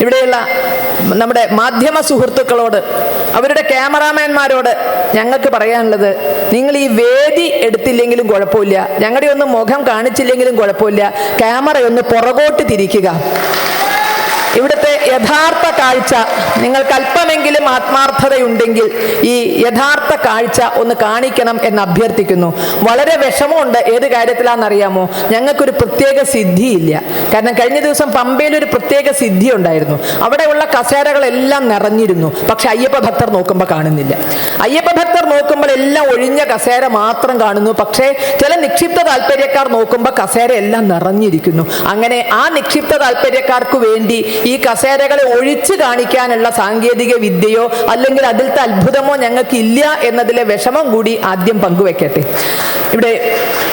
ഇവിടെയുള്ള നമ്മുടെ മാധ്യമ സുഹൃത്തുക്കളോട് അവരുടെ ക്യാമറാമാൻമാരോട് ഞങ്ങൾക്ക് പറയാനുള്ളത് നിങ്ങൾ ഈ വേദി എടുത്തില്ലെങ്കിലും കുഴപ്പമില്ല. ഞങ്ങളുടെ ഒന്ന് മുഖം കാണിച്ചില്ലെങ്കിലും കുഴപ്പമില്ല. ക്യാമറ ഒന്ന് പുറകോട്ട് തിരിക്കുക. ഇവിടുത്തെ യഥാർത്ഥ കാഴ്ച നിങ്ങൾക്ക് അല്പമെങ്കിലും ആത്മാർത്ഥതയുണ്ടെങ്കിൽ ഈ യഥാർത്ഥ കാഴ്ച ഒന്ന് കാണിക്കണം എന്ന് അഭ്യർത്ഥിക്കുന്നു. വളരെ വിഷമമുണ്ട് ഏത് കാര്യത്തിലാണെന്നറിയാമോ? ഞങ്ങൾക്കൊരു പ്രത്യേക സിദ്ധിയില്ല. കാരണം കഴിഞ്ഞ ദിവസം പമ്പയിൽ ഒരു പ്രത്യേക സിദ്ധി ഉണ്ടായിരുന്നു അവിടെയുള്ള കസേരകളെല്ലാം നിറഞ്ഞിരുന്നു. പക്ഷെ അയ്യപ്പ ഭക്തർ നോക്കുമ്പോൾ കാണുന്നില്ല. അയ്യപ്പ ഭക്തർ നോക്കുമ്പോൾ എല്ലാം ഒഴിഞ്ഞ കസേര മാത്രം കാണുന്നു. പക്ഷേ ചില നിക്ഷിപ്ത താല്പര്യക്കാർ നോക്കുമ്പോൾ കസേര എല്ലാം നിറഞ്ഞിരിക്കുന്നു. അങ്ങനെ ആ നിക്ഷിപ്ത താല്പര്യക്കാർക്ക് വേണ്ടി ഈ കസേരകളെ ഒഴിച്ചു കാണിക്കാനുള്ള സാങ്കേതിക വിദ്യയോ അല്ലെങ്കിൽ അതിലത്തെ അത്ഭുതമോ ഞങ്ങൾക്ക് ഇല്ല എന്നതിലെ വിഷമം കൂടി ആദ്യം പങ്കുവെക്കട്ടെ. ഇവിടെ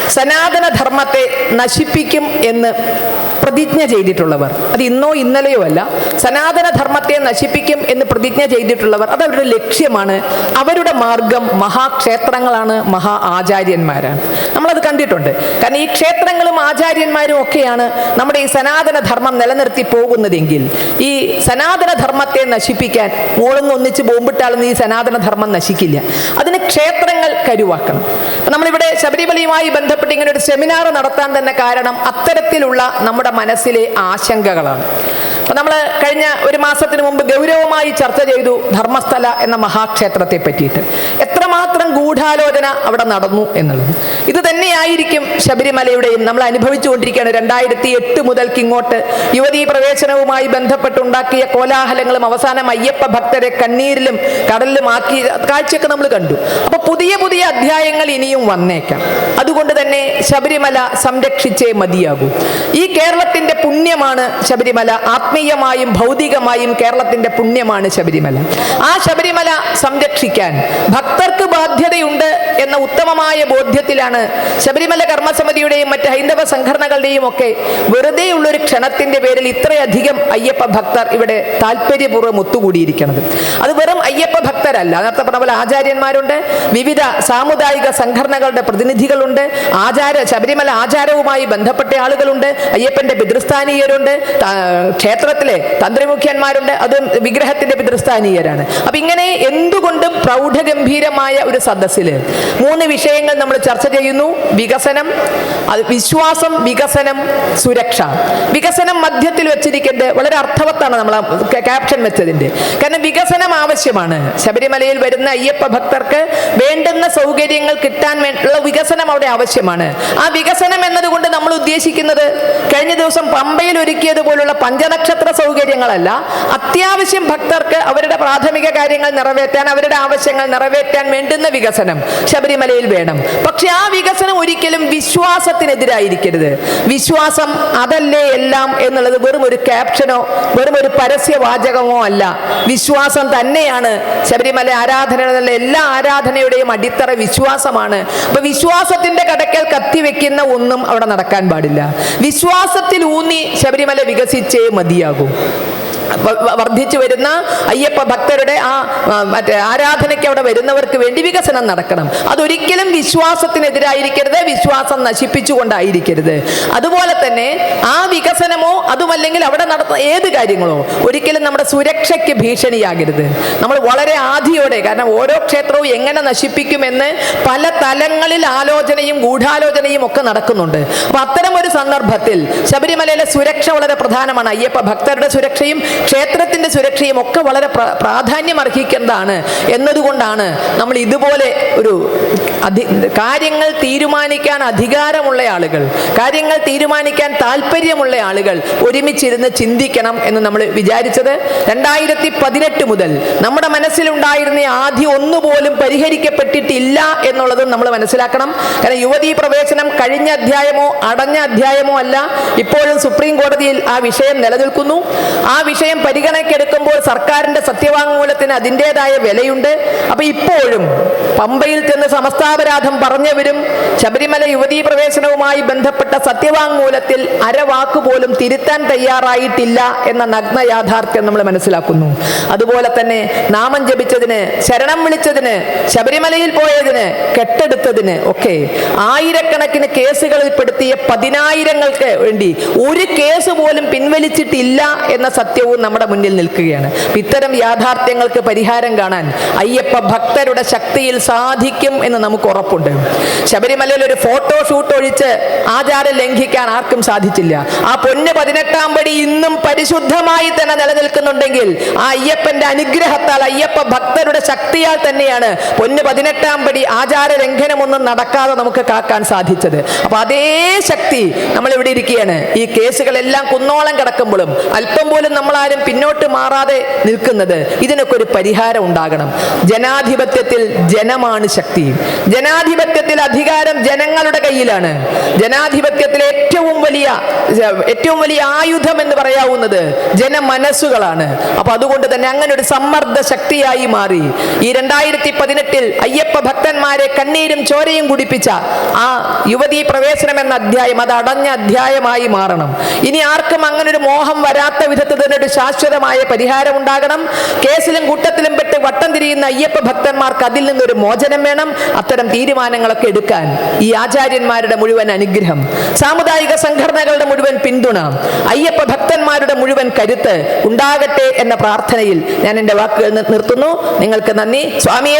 സനാതനധർമ്മത്തെ നശിപ്പിക്കും എന്ന് പ്രതിജ്ഞ ചെയ്തിട്ടുള്ളവർ. അത് ഇന്നോ ഇന്നലെയോ അല്ല. സനാതനധർമ്മത്തെ നശിപ്പിക്കും എന്ന് പ്രതിജ്ഞ ചെയ്തിട്ടുള്ളവർ അത് അവരുടെ ലക്ഷ്യമാണ്. അവരുടെ മാർഗം മഹാക്ഷേത്രങ്ങളാണ് മഹാ ആചാര്യന്മാരാണ്. നമ്മളത് കണ്ടിട്ടുണ്ട്. കാരണം ഈ ക്ഷേത്രങ്ങളും ആചാര്യന്മാരും ഒക്കെയാണ് നമ്മുടെ ഈ സനാതനധർമ്മം നിലനിർത്തി പോകുന്നതെങ്കിൽ ഈ സനാതനധർമ്മത്തെ നശിപ്പിക്കാൻ മോളൊന്ന് ഒന്നിച്ച് ബോംബിട്ടാലൊന്നും ഈ സനാതനധർമ്മം നശിക്കില്ല. അതിന് ക്ഷേത്രങ്ങൾ കരുവാക്കണം. അപ്പൊ നമ്മളിവിടെ ശബരിമലയുമായി ബന്ധപ്പെട്ട് ഇങ്ങനെ ഒരു സെമിനാർ നടത്താൻ തന്നെ കാരണം അത്തരത്തിലുള്ള നമ്മുടെ മനസ്സിലെ ആശങ്കകളാണ്. അപ്പോൾ നമ്മൾ കഴിഞ്ഞ ഒരു മാസത്തിന് മുമ്പ് ഗൗരവമായി ചർച്ച ചെയ്തു ധർമ്മസ്ഥല എന്ന മഹാക്ഷേത്രത്തെ പറ്റിയിട്ട്. എത്രമാത്രം ഗൂഢാലോചന അവിടെ നടന്നു എന്നുള്ളത്. ഇത് തന്നെയായിരിക്കും ശബരിമലയുടെയും നമ്മൾ അനുഭവിച്ചുകൊണ്ടിരിക്കുകയാണ്. രണ്ടായിരത്തി എട്ട് മുതൽക്ക് ഇങ്ങോട്ട് യുവതീ പ്രവേശനവുമായി ബന്ധപ്പെട്ടുണ്ടാക്കിയ കോലാഹലങ്ങളും അവസാനം അയ്യപ്പ ഭക്തരെ കണ്ണീരിലും കടലിലും ആക്കി കാഴ്ചയൊക്കെ നമ്മൾ കണ്ടു. അപ്പൊ പുതിയ പുതിയ അധ്യായങ്ങൾ ഇനിയും വന്നേക്കാം. അതുകൊണ്ട് തന്നെ ശബരിമല സംരക്ഷിച്ചേ മതിയാകൂ. ഈ കേരളത്തിന്റെ പുണ്യമാണ് ശബരിമല. ആത്മീയമായും ഭൗതികമായും കേരളത്തിന്റെ പുണ്യമാണ് ശബരിമല. ആ ശബരിമല സംരക്ഷിക്കാൻ ഭക്തർക്ക് ബാധ്യതയുണ്ട് എന്ന ഉത്തമമായ ബോധ്യത്തിലാണ് ശബരിമല കർമ്മസമിതിയുടെയും മറ്റ് ഹൈന്ദവ സംഘടനകളുടെയും ഒക്കെ വെറുതെ ഒരു ക്ഷണത്തിന്റെ പേരിൽ ഇത്രയധികം അയ്യപ്പ ഭക്തർ ഇവിടെ താല്പര്യപൂർവം ഒത്തുകൂടിയിരിക്കുന്നത്. അത് വെറും അയ്യപ്പ ഭക്തരല്ല. നേരത്തെ പറഞ്ഞ പോലെ ആചാര്യന്മാരുണ്ട് വിവിധ സാമുദായിക സംഘടനകളുടെ പ്രതിനിധികളുണ്ട് ആചാര ശബരിമല ആചാരവുമായി ബന്ധപ്പെട്ട ആളുകളുണ്ട് അയ്യപ്പന്റെ പിതൃസ്ഥാനീയരുണ്ട് ക്ഷേത്രത്തിലെ തന്ത്രിമുഖ്യന്മാരുണ്ട് അതും വിഗ്രഹത്തിന്റെ പിതൃസ്ഥാനീയരാണ്. അപ്പൊ ഇങ്ങനെ എന്തുകൊണ്ടും പ്രൗഢഗംഭീരമായ ഒരു സദസ്സിൽ മൂന്ന് വിഷയങ്ങൾ നമ്മൾ ചർച്ച ചെയ്യുന്നു. വികസനം അത് വിശ്വാസം വികസനം സുരക്ഷ. വികസനം മധ്യത്തിൽ വെച്ചിരിക്കുന്നത് വളരെ അർത്ഥവത്താണ് നമ്മൾ ക്യാപ്ഷൻ വെച്ചതിന്റെ കാരണം വികസനം ആവശ്യമാണ്. ശബരിമലയിൽ വരുന്ന അയ്യപ്പ ഭക്തർക്ക് വേണ്ടുന്ന സൗകര്യങ്ങൾ കിട്ടാൻ വേണ്ടിയുള്ള വികസനം അവിടെ ആവശ്യമാണ്. ആ വികസനം എന്നതുകൊണ്ട് നമ്മൾ ഉദ്ദേശിക്കുന്നത് കഴിഞ്ഞ ദിവസം പമ്പയിൽ ഒരുക്കിയതുപോലുള്ള പഞ്ചനക്ഷത്ര സൗകര്യങ്ങളല്ല. അത്യാവശ്യം ഭക്തർക്ക് അവരുടെ പ്രാഥമിക കാര്യങ്ങൾ നിറവേറ്റാൻ അവരുടെ ആവശ്യങ്ങൾ നിറവേറ്റാൻ വേണ്ടുന്ന വികസനം ശബരിമലയിൽ വേണം. പക്ഷെ ആ വികസനം ഒരിക്കലും വിശ്വാസത്തിനെതിരായിരിക്കരുത്. വിശ്വാസം അതല്ലേ എല്ലാം എന്നുള്ളത് വെറും ഒരു ക്യാപ്ഷനോ വെറും ഒരു പരസ്യവാചകമോ അല്ല. വിശ്വാസം തന്നെയാണ് ശബരിമല ആരാധന എന്നുള്ള എല്ലാ ആരാധനയുടെയും അടിത്തറ വിശ്വാസമാണ്. അപ്പൊ വിശ്വാസത്തിന്റെ കടക്കൽ കത്തിവെക്കുന്ന ഒന്നും അവിടെ നടക്കാൻ പാടില്ല. വിശ്വാസത്തിൽ ഊന്നി ശബരിമല വികസിച്ചേ മതിയാകൂ. വർദ്ധിച്ചു വരുന്ന അയ്യപ്പ ഭക്തരുടെ ആ മറ്റേ ആരാധനയ്ക്ക് അവിടെ വരുന്നവർക്ക് വേണ്ടി വികസനം നടക്കണം. അതൊരിക്കലും വിശ്വാസത്തിനെതിരായിരിക്കരുത് വിശ്വാസം നശിപ്പിച്ചുകൊണ്ടായിരിക്കരുത്. അതുപോലെ തന്നെ ആ വികസനമോ അതുമല്ലെങ്കിൽ അവിടെ നടത്തുന്ന ഏത് കാര്യങ്ങളോ ഒരിക്കലും നമ്മുടെ സുരക്ഷയ്ക്ക് ഭീഷണിയാകരുത്. നമ്മൾ വളരെ ആധിയോടെ കാരണം ഓരോ ക്ഷേത്രവും എങ്ങനെ നശിപ്പിക്കുമെന്ന് പല തലങ്ങളിൽ ആലോചനയും ഗൂഢാലോചനയും ഒക്കെ നടക്കുന്നുണ്ട്. അപ്പൊ അത്തരം ഒരു സന്ദർഭത്തിൽ ശബരിമലയിലെ സുരക്ഷ വളരെ പ്രധാനമാണ്. അയ്യപ്പ ഭക്തരുടെ സുരക്ഷയും ക്ഷേത്രത്തിന്റെ സുരക്ഷയും ഒക്കെ വളരെ പ്രാധാന്യം അർഹിക്കേണ്ടതാണ് എന്നതുകൊണ്ടാണ് നമ്മൾ ഇതുപോലെ ഒരു അധി കാര്യങ്ങൾ തീരുമാനിക്കാൻ അധികാരമുള്ള ആളുകൾ കാര്യങ്ങൾ തീരുമാനിക്കാൻ താല്പര്യമുള്ള ആളുകൾ ഒരുമിച്ചിരുന്ന് ചിന്തിക്കണം എന്ന് നമ്മൾ വിചാരിച്ചത് രണ്ടായിരത്തി പതിനെട്ട് മുതൽ നമ്മുടെ മനസ്സിലുണ്ടായിരുന്ന ആദ്യം ഒന്നുപോലും പരിഹരിക്കപ്പെട്ടിട്ടില്ല എന്നുള്ളത് നമ്മൾ മനസ്സിലാക്കണം. കാരണം യുവതീ പ്രവേശനം കഴിഞ്ഞ അധ്യായമോ അടഞ്ഞ അധ്യായമോ അല്ല ഇപ്പോഴും സുപ്രീം കോടതിയിൽ ആ വിഷയം നിലനിൽക്കുന്നു. ആ വിഷയം പരിഗണനയ്ക്കെടുക്കുമ്പോൾ സർക്കാരിന്റെ സത്യവാങ്മൂലത്തിന് അതിന്റെതായ വിലയുണ്ട്. അപ്പൊ ഇപ്പോഴും പമ്പയിൽ ചെന്ന് സമസ്താപരാധം പറഞ്ഞവരും ശബരിമല യുവതീ പ്രവേശനവുമായി ബന്ധപ്പെട്ട സത്യവാങ്മൂലത്തിൽ അരവാക്ക് പോലും തിരുത്താൻ തയ്യാറായിട്ടില്ല എന്ന നഗ്ന യാഥാർത്ഥ്യം നമ്മൾ മനസ്സിലാക്കുന്നു. അതുപോലെ തന്നെ നാമം ജപിച്ചതിന് ശരണം വിളിച്ചതിന് ശബരിമലയിൽ പോയതിന് കെട്ടെടുത്തതിന് ഒക്കെ ആയിരക്കണക്കിന് കേസുകളിൽ പെടുത്തിയ പതിനായിരങ്ങൾക്ക് വേണ്ടി ഒരു കേസ് പോലും പിൻവലിച്ചിട്ടില്ല എന്ന സത്യവും നമ്മുടെ മുന്നിൽ നിൽക്കുകയാണ്. ഇത്തരം യാഥാർത്ഥ്യങ്ങൾക്ക് പരിഹാരം കാണാൻ അയ്യപ്പ ഭക്തരുടെ ശക്തിയിൽ സാധിക്കും എന്ന് നമുക്ക് ഉറപ്പുണ്ട്. ശബരിമലയിൽ ഒരു ഫോട്ടോ ഷൂട്ട് ഒഴിച്ച് ആചാരം ലംഘിക്കാൻ ആർക്കും സാധിച്ചില്ല. ആ പൊന്ന് പതിനെട്ടാം പടി ഇന്നും പരിശുദ്ധമായി തന്നെ നിലനിൽക്കുന്നുണ്ടെങ്കിൽ ആ അയ്യപ്പന്റെ അനുഗ്രഹത്താൽ അയ്യപ്പ ഭക്തരുടെ ശക്തിയാൽ തന്നെയാണ് പൊന്ന് പതിനെട്ടാം പടി ആചാര ലംഘനമൊന്നും നടക്കാതെ നമുക്ക് കാക്കാൻ സാധിച്ചത്. അപ്പൊ അതേ ശക്തി നമ്മൾ ഇവിടെ ഇരിക്കുകയാണ്. ഈ കേസുകളെല്ലാം കുന്നോളം കിടക്കുമ്പോഴും അല്പം പോലും നമ്മൾ ആരും പിന്നോട്ട് മാറാതെ നിൽക്കുന്നത് ഇതിനൊക്കെ ഒരു പരിഹാരം ഉണ്ടാകണം. ജനാധിപത്യത്തിൽ ജനമാണ് ശക്തി. ജനാധിപത്യത്തിൽ അധികാരം ജനങ്ങളുടെ കയ്യിലാണ്. ജനാധിപത്യത്തിലെ ഏറ്റവും വലിയ ഏറ്റവും വലിയ ആയുധം എന്ന് പറയാവുന്നത് ജനമനസ്സുകളാണ്. അപ്പൊ അതുകൊണ്ട് തന്നെ അങ്ങനെ ഒരു സമ്മർദ്ദ ശക്തിയായി മാറി. ഈ രണ്ടായിരത്തി പതിനെട്ടിൽ അയ്യപ്പ ഭക്തന്മാരെ കണ്ണീരും ചോരയും കുടിപ്പിച്ച ആ യുവതീ പ്രവേശനം എന്ന അധ്യായം അത് അടഞ്ഞ അധ്യായമായി മാറണം. ഇനി ആർക്കും അങ്ങനെ ഒരു മോഹം വരാത്ത വിധത്തിൽ തന്നെ ഒരു ശാശ്വതമായ പരിഹാരം ഉണ്ടാകണം. കേസിലും കൂട്ടത്തിലും പെട്ട് വട്ടം തിരിയുന്ന അയ്യപ്പ ഭക്തന്മാർക്ക് അതിൽ നിന്നൊരു മോചനം വേണം. അത്തരം തീരുമാനങ്ങളൊക്കെ എടുക്കാൻ ഈ ആചാര്യന്മാരുടെ മുഴുവൻ അനുഗ്രഹം. സാമുദായിക സംഘടനകളുടെ മുഴുവൻ പിന്തുണ അയ്യപ്പ ഭക്തന്മാരുടെ മുഴുവൻ കരുത്ത് ഉണ്ടാകട്ടെ എന്ന പ്രാർത്ഥനയിൽ ഞാൻ എന്റെ വാക്കുകൾ നിർത്തുന്നു. നിങ്ങൾക്ക് നന്ദി. സ്വാമിയേ!